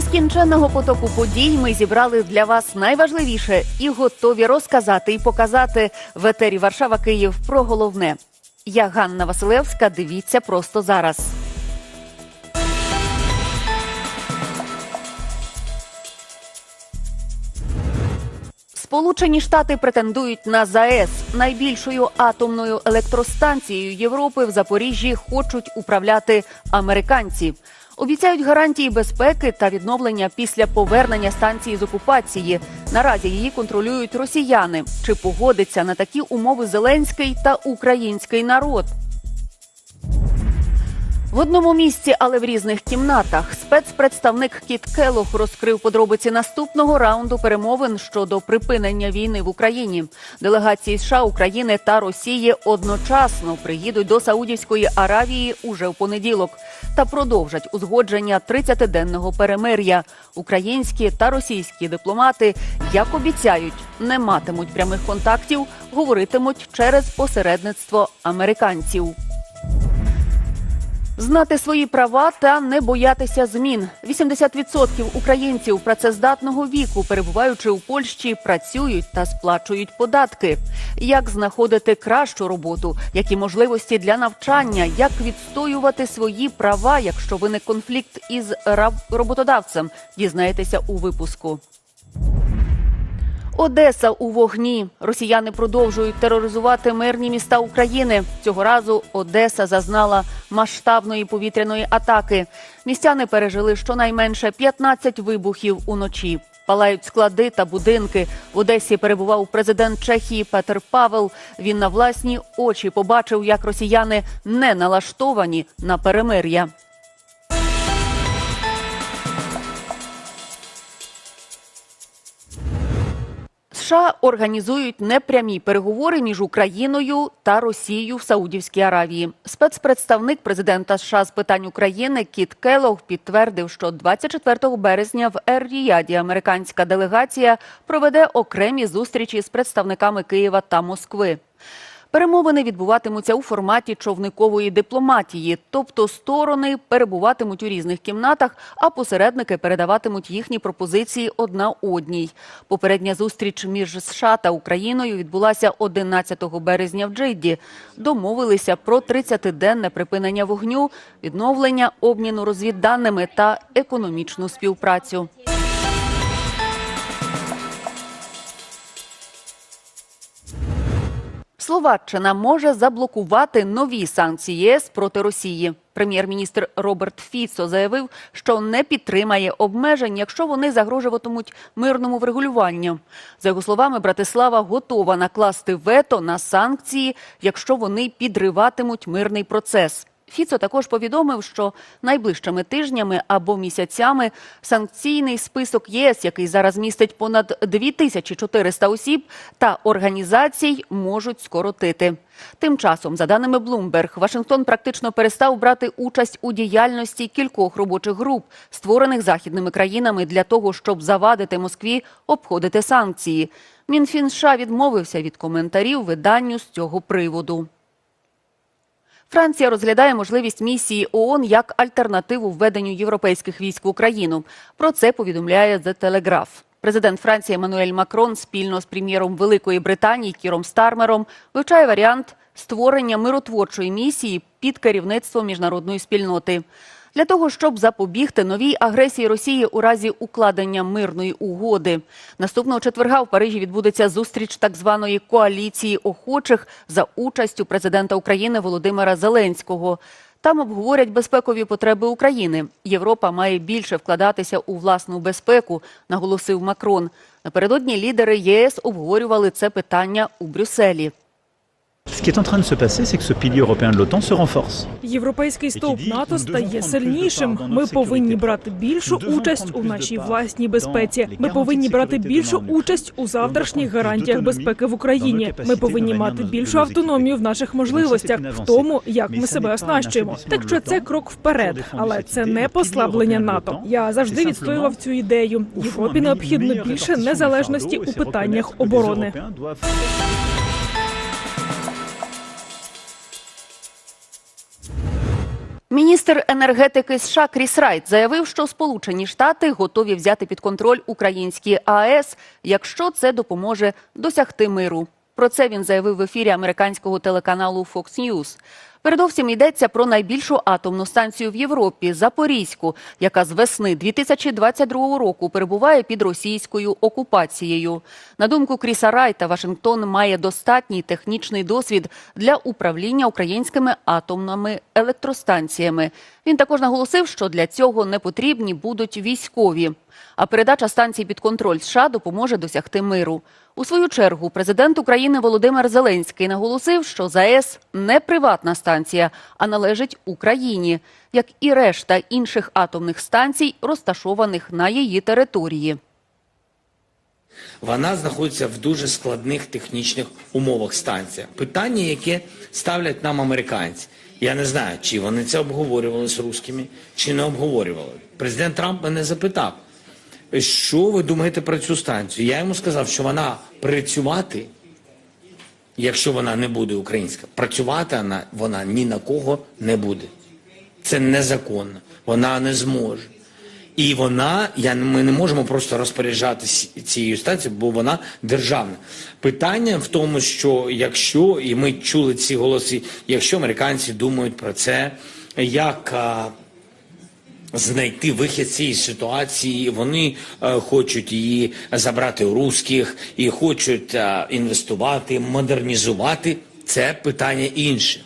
нескінченного потоку подій ми зібрали для вас найважливіше і готові розказати і показати в етері Варшава Київ про головне. Я Ганна Василевська. Дивіться просто зараз. Сполучені Штати претендують на ЗАЕС. Найбільшою атомною електростанцією Європи в Запоріжжі хочуть управляти американці. Обіцяють гарантії безпеки та відновлення після повернення станції з окупації. Наразі її контролюють росіяни. Чи погодиться на такі умови Зеленський та український народ? В одному місці, але в різних кімнатах, спецпредставник Кіт Келох розкрив подробиці наступного раунду перемовин щодо припинення війни в Україні. Делегації США, України та Росії одночасно приїдуть до Саудівської Аравії уже в понеділок та продовжать узгодження 30-денного перемир'я. Українські та російські дипломати, як обіцяють, не матимуть прямих контактів, говоритимуть через посередництво американців. Знати свої права та не боятися змін. 80% українців працездатного віку, перебуваючи у Польщі, працюють та сплачують податки. Як знаходити кращу роботу, які можливості для навчання, як відстоювати свої права, якщо виник конфлікт із роботодавцем, дізнаєтеся у випуску. Одеса у вогні. Росіяни продовжують тероризувати мирні міста України. Цього разу Одеса зазнала масштабної повітряної атаки. Містяни пережили щонайменше 15 вибухів уночі. Палають склади та будинки. В Одесі перебував президент Чехії Петер Павел. Він на власні очі побачив, як росіяни не налаштовані на перемир'я. США організують непрямі переговори між Україною та Росією в Саудівській Аравії. Спецпредставник президента США з питань України Кіт Келлог підтвердив, що 24 березня в Ер-Ріяді американська делегація проведе окремі зустрічі з представниками Києва та Москви. Перемовини відбуватимуться у форматі човникової дипломатії, тобто сторони перебуватимуть у різних кімнатах, а посередники передаватимуть їхні пропозиції одна одній. Попередня зустріч між США та Україною відбулася 11 березня в Джидді. Домовилися про 30-денне припинення вогню, відновлення обміну розвідданими та економічну співпрацю. Словаччина може заблокувати нові санкції ЄС проти Росії. Прем'єр-міністр Роберт Фіцо заявив, що не підтримає обмежень, якщо вони загрожуватимуть мирному врегулюванню. За його словами, Братислава готова накласти вето на санкції, якщо вони підриватимуть мирний процес. Фіцо також повідомив, що найближчими тижнями або місяцями санкційний список ЄС, який зараз містить понад 2400 осіб та організацій, можуть скоротити. Тим часом, за даними Bloomberg, Вашингтон практично перестав брати участь у діяльності кількох робочих груп, створених західними країнами для того, щоб завадити Москві обходити санкції. Мінфін США відмовився від коментарів виданню з цього приводу. Франція розглядає можливість місії ООН як альтернативу введенню європейських військ в Україну. Про це повідомляє The Telegraph. Президент Франції Еммануель Макрон спільно з прем'єром Великої Британії Кіром Стармером вивчає варіант створення миротворчої місії під керівництвом міжнародної спільноти. Для того щоб запобігти новій агресії Росії у разі укладення мирної угоди, наступного четверга в Парижі відбудеться зустріч так званої коаліції охочих за участю президента України Володимира Зеленського. Там обговорять безпекові потреби України. Європа має більше вкладатися у власну безпеку, наголосив Макрон. Напередодні лідери ЄС обговорювали це питання у Брюсселі. Європейський стовп НАТО стає сильнішим. Ми повинні брати більшу участь у нашій власній безпеці. Ми повинні брати більшу участь у завтрашніх гарантіях безпеки в Україні. Ми повинні мати більшу автономію в наших можливостях, в тому, як ми себе оснащуємо. Так що це крок вперед, але це не послаблення НАТО. Я завжди відстоював цю ідею. Європі необхідно більше незалежності у питаннях оборони. Міністр енергетики США Кріс Райт заявив, що Сполучені Штати готові взяти під контроль українські АЕС, якщо це допоможе досягти миру. Про це він заявив в ефірі американського телеканалу Fox News. Передовсім йдеться про найбільшу атомну станцію в Європі Запорізьку, яка з весни 2022 року перебуває під російською окупацією. На думку Кріса Райта, Вашингтон має достатній технічний досвід для управління українськими атомними електростанціями. Він також наголосив, що для цього не потрібні будуть військові. А передача станцій під контроль США допоможе досягти миру. У свою чергу президент України Володимир Зеленський наголосив, що ЗАЕС не приватна станція, а належить Україні, як і решта інших атомних станцій, розташованих на її території. Вона знаходиться в дуже складних технічних умовах станція. Питання, яке ставлять нам американці. Я не знаю, чи вони це обговорювали з русскими, чи не обговорювали. Президент Трамп мене запитав, що ви думаєте про цю станцію? Я йому сказав, що вона працювати, якщо вона не буде українська, працювати вона, вона ні на кого не буде. Це незаконно. Вона не зможе. І вона, я, ми не можемо просто розпоряджатися цією станцією, бо вона державна. Питання в тому, що якщо, і ми чули ці голоси, якщо американці думають про це, як знайти вихід цієї ситуації, вони е, хочуть її забрати у русських і хочуть е, інвестувати, модернізувати, це питання інше.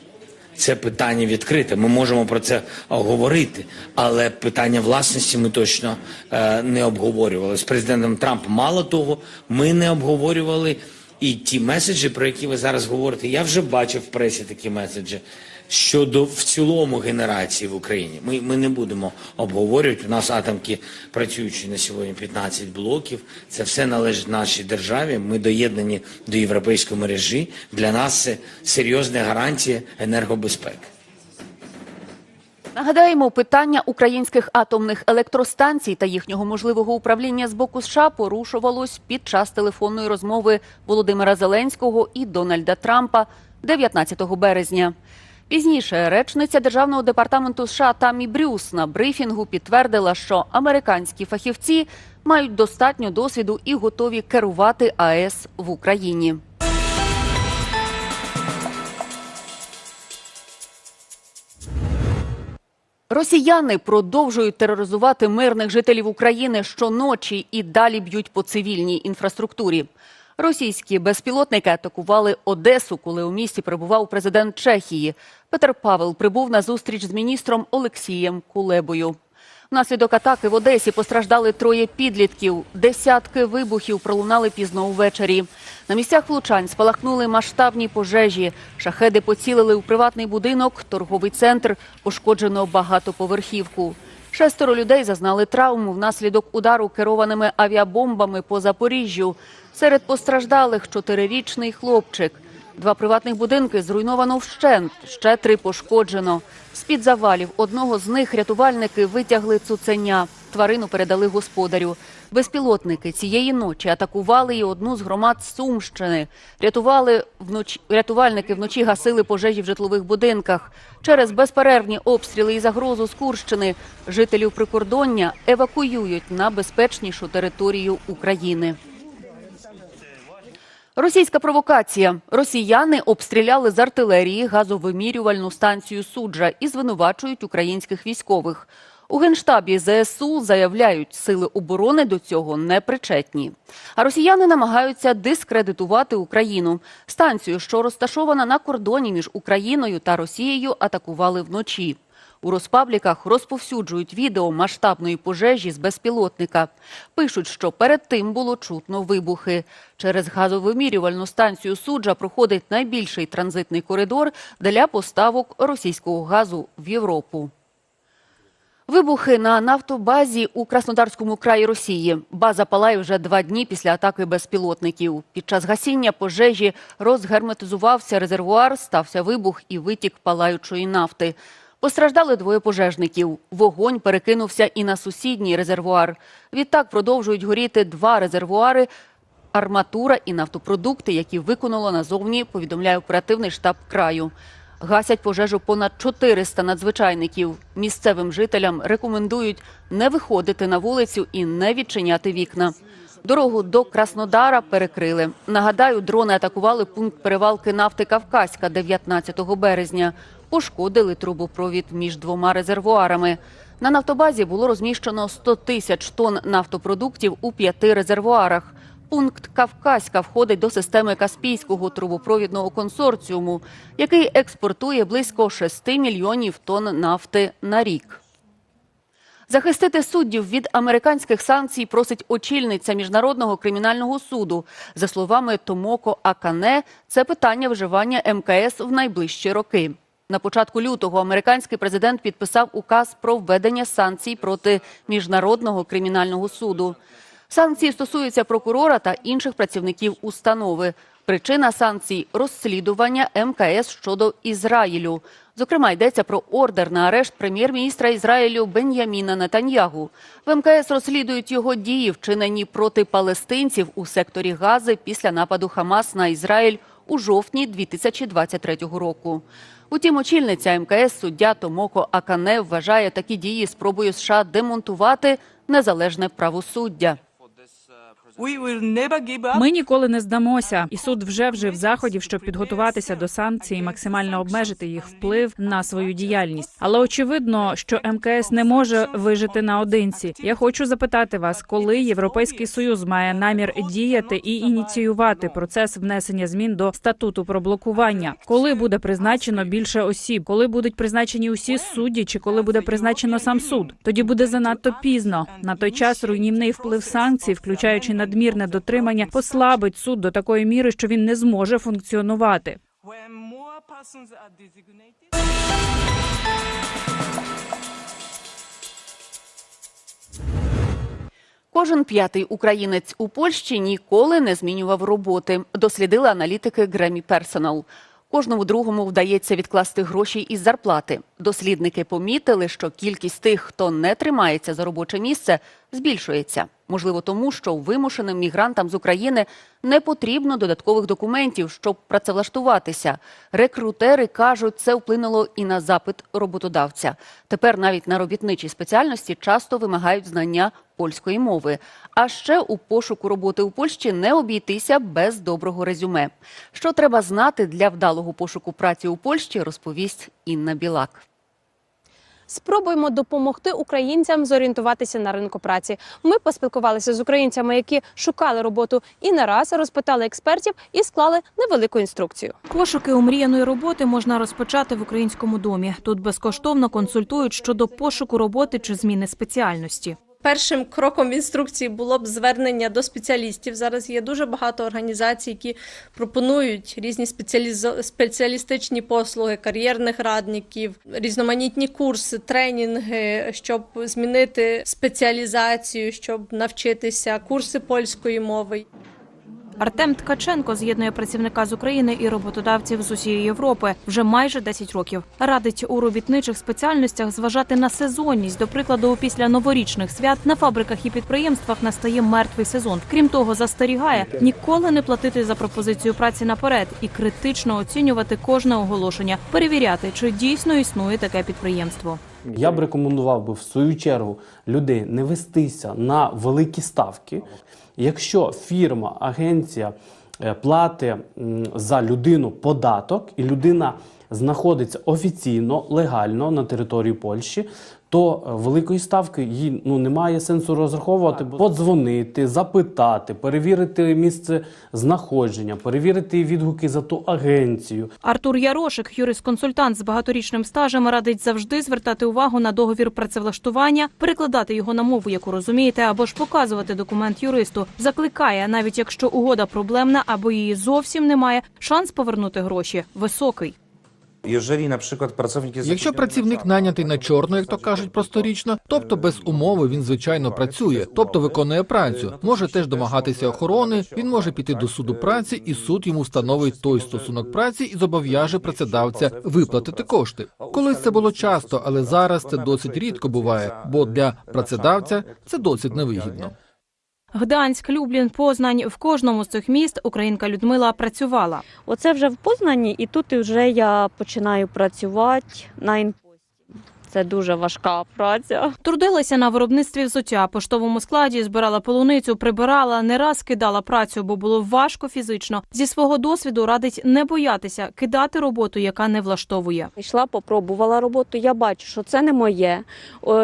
Це питання відкрите. Ми можемо про це говорити, але питання власності ми точно е, не обговорювали з президентом Трампом. Мало того, ми не обговорювали і ті меседжі, про які ви зараз говорите. Я вже бачив в пресі такі меседжі щодо в цілому генерації в Україні. Ми, ми не будемо обговорювати. У нас атомки працюючі на сьогодні 15 блоків. Це все належить нашій державі. Ми доєднані до європейської мережі. Для нас це серйозна гарантія енергобезпеки. Нагадаємо, питання українських атомних електростанцій та їхнього можливого управління з боку США порушувалось під час телефонної розмови Володимира Зеленського і Дональда Трампа 19 березня. Пізніше речниця державного департаменту США Тамі Брюс на брифінгу підтвердила, що американські фахівці мають достатньо досвіду і готові керувати АЕС в Україні. Росіяни продовжують тероризувати мирних жителів України щоночі і далі б'ють по цивільній інфраструктурі. Російські безпілотники атакували Одесу, коли у місті перебував президент Чехії. Петер Павел прибув на зустріч з міністром Олексієм Кулебою. Внаслідок атаки в Одесі постраждали троє підлітків. Десятки вибухів пролунали пізно увечері. На місцях влучань спалахнули масштабні пожежі. Шахеди поцілили у приватний будинок, торговий центр, пошкоджено багатоповерхівку. Шестеро людей зазнали травму внаслідок удару керованими авіабомбами по Запоріжжю. Серед постраждалих чотирирічний хлопчик. Два приватних будинки зруйновано вщент, ще три пошкоджено. З-під завалів одного з них рятувальники витягли цуценя. Тварину передали господарю. Безпілотники цієї ночі атакували і одну з громад Сумщини. Рятували вночі, рятувальники вночі гасили пожежі в житлових будинках. Через безперервні обстріли і загрозу з Курщини жителів прикордоння евакуюють на безпечнішу територію України. Російська провокація. Росіяни обстріляли з артилерії газовимірювальну станцію суджа і звинувачують українських військових. У генштабі ЗСУ заявляють, сили оборони до цього не причетні. А росіяни намагаються дискредитувати Україну. Станцію, що розташована на кордоні між Україною та Росією, атакували вночі. У розпабліках розповсюджують відео масштабної пожежі з безпілотника. Пишуть, що перед тим було чутно вибухи. Через газовимірювальну станцію суджа проходить найбільший транзитний коридор для поставок російського газу в Європу. Вибухи на нафтобазі у Краснодарському краї Росії. База палає вже два дні після атаки безпілотників. Під час гасіння пожежі розгерметизувався резервуар, стався вибух і витік палаючої нафти. Постраждали двоє пожежників. Вогонь перекинувся і на сусідній резервуар. Відтак продовжують горіти два резервуари, арматура і нафтопродукти, які виконало назовні, повідомляє оперативний штаб краю. Гасять пожежу понад 400 надзвичайників. Місцевим жителям рекомендують не виходити на вулицю і не відчиняти вікна. Дорогу до Краснодара перекрили. Нагадаю, дрони атакували пункт перевалки нафти Кавказька 19 березня. Пошкодили трубопровід між двома резервуарами. На нафтобазі було розміщено 100 тисяч тонн нафтопродуктів у п'яти резервуарах. Пункт Кавказька входить до системи Каспійського трубопровідного консорціуму, який експортує близько 6 мільйонів тонн нафти на рік. Захистити суддів від американських санкцій просить очільниця міжнародного кримінального суду. За словами Томоко Акане, це питання вживання МКС в найближчі роки. На початку лютого американський президент підписав указ про введення санкцій проти міжнародного кримінального суду. Санкції стосуються прокурора та інших працівників установи. Причина санкцій розслідування МКС щодо Ізраїлю. Зокрема, йдеться про ордер на арешт прем'єр-міністра Ізраїлю Бен'яміна Нетаньягу. В МКС розслідують його дії, вчинені проти палестинців у секторі Гази після нападу Хамас на Ізраїль у жовтні 2023 року. Утім, очільниця МКС суддя Томоко Акане вважає такі дії спробою США демонтувати незалежне правосуддя. Ми ніколи не здамося, і суд вже вжив заходів, щоб підготуватися до санкцій максимально обмежити їх вплив на свою діяльність. Але очевидно, що МКС не може вижити наодинці. Я хочу запитати вас, коли Європейський союз має намір діяти і ініціювати процес внесення змін до статуту про блокування, коли буде призначено більше осіб, коли будуть призначені усі судді, чи коли буде призначено сам суд? Тоді буде занадто пізно. На той час руйнівний вплив санкцій, включаючи надмірне дотримання, послабить суд до такої міри, що він не зможе функціонувати. Кожен п'ятий українець у Польщі ніколи не змінював роботи, дослідили аналітики Grammy Personal. Кожному другому вдається відкласти гроші із зарплати. Дослідники помітили, що кількість тих, хто не тримається за робоче місце, збільшується. Можливо, тому що вимушеним мігрантам з України не потрібно додаткових документів, щоб працевлаштуватися. Рекрутери кажуть, це вплинуло і на запит роботодавця. Тепер навіть на робітничій спеціальності часто вимагають знання польської мови. А ще у пошуку роботи у Польщі не обійтися без доброго резюме. Що треба знати для вдалого пошуку праці у Польщі, розповість Інна Білак. Спробуємо допомогти українцям зорієнтуватися на ринку праці. Ми поспілкувалися з українцями, які шукали роботу, і не раз розпитали експертів і склали невелику інструкцію. Пошуки омріяної роботи можна розпочати в українському домі. Тут безкоштовно консультують щодо пошуку роботи чи зміни спеціальності. Першим кроком в інструкції було б звернення до спеціалістів. Зараз є дуже багато організацій, які пропонують різні спеціалістичні послуги, кар'єрних радників, різноманітні курси, тренінги, щоб змінити спеціалізацію, щоб навчитися курси польської мови. Артем Ткаченко з'єднує працівника з України і роботодавців з усієї Європи вже майже 10 років. Радить у робітничих спеціальностях зважати на сезонність. До прикладу, після новорічних свят на фабриках і підприємствах настає мертвий сезон. Крім того, застерігає ніколи не платити за пропозицію праці наперед і критично оцінювати кожне оголошення, перевіряти, чи дійсно існує таке підприємство. Я б рекомендував би в свою чергу людей не вестися на великі ставки. Якщо фірма, агенція е, платить за людину податок, і людина знаходиться офіційно, легально на території Польщі, то е, великої ставки їй ну немає сенсу розраховувати, подзвонити, запитати, перевірити місце знаходження, перевірити відгуки за ту агенцію. Артур Ярошик, юрист-консультант з багаторічним стажем, радить завжди звертати увагу на договір працевлаштування, перекладати його на мову, яку розумієте, або ж показувати документ юристу. Закликає, навіть якщо угода проблемна або її зовсім немає, шанс повернути гроші високий. Jeżeli pracownik jest Якщо працівник нанятий на чорно, як то кажуть просторічно, тобто без умови він звичайно працює, тобто виконує працю, може теж домагатися охорони. Він може піти до суду праці, і суд йому встановить той стосунок праці і зобов'яже працедавця виплатити кошти. Колись це було часто, але зараз це досить рідко буває, бо для працедавця це досить невигідно. Гданськ, Люблін, Познань в кожному з цих міст українка Людмила працювала. Оце вже в Познані, і тут вже я починаю працювати на. Це дуже важка праця. Трудилася на виробництві взуття, поштовому складі, збирала полуницю, прибирала, не раз кидала працю, бо було важко фізично. Зі свого досвіду радить не боятися кидати роботу, яка не влаштовує. Йшла, попробувала роботу. Я бачу, що це не моє.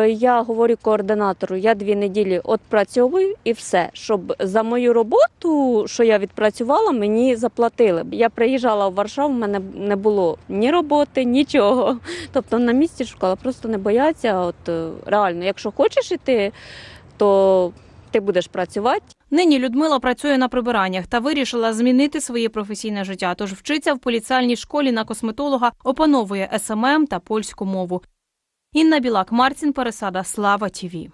Я говорю координатору, я дві неділі відпрацьовую і все, щоб за мою роботу, що я відпрацювала, мені заплатили. Я приїжджала в Варшаву, в мене не було ні роботи, нічого. Тобто на місці шукала, просто не бояться. От е, реально, якщо хочеш іти, то ти будеш працювати. Нині Людмила працює на прибираннях та вирішила змінити своє професійне життя. Тож вчиться в поліціальній школі на косметолога, опановує СММ та польську мову. Інна Білак, Марцін Пересада, Слава ТІВІ.